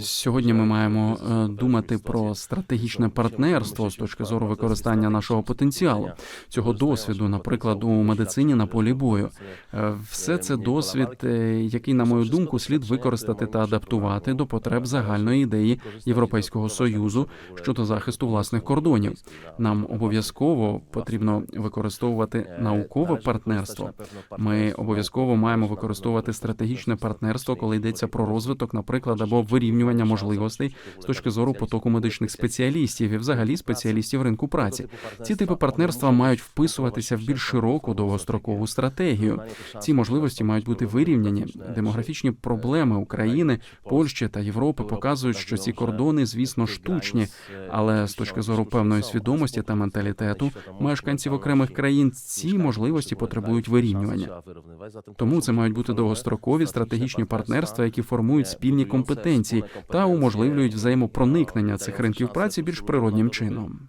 Сьогодні ми маємо е, думати про стратегічне партнерство з точки зору використання нашого потенціалу, цього досвіду, наприклад, у медицині на полі бою. Е, Все це досвід, е, який, на мою думку, слід використати та адаптувати до потреб загальної ідеї Європейського союзу щодо захисту власних кордонів. Нам обов'язково потрібно використовувати наукове партнерство. Ми обов'язково маємо використовувати стратегічне партнерство, коли йдеться про розвиток, наприклад, або вирівнювання можливостей з точки зору потоку медичних спеціалістів і взагалі спеціалістів ринку праці. Ці типи партнерства мають вписуватися в більш широку довгострокову стратегію. Ці можливості мають бути вирівняні. Демографічні проблеми України, Польщі та Європи показують, що ці кордони, звісно, штучні, але з точки зору певної свідомості та менталітету мешканців окремих країн ці можливості потребують вирівнювання. Тому це мають бути довгострокові стратегічні партнерства, які формують спільні компетенції та уможливлюють взаємопроникнення цих ринків праці більш природнім чином.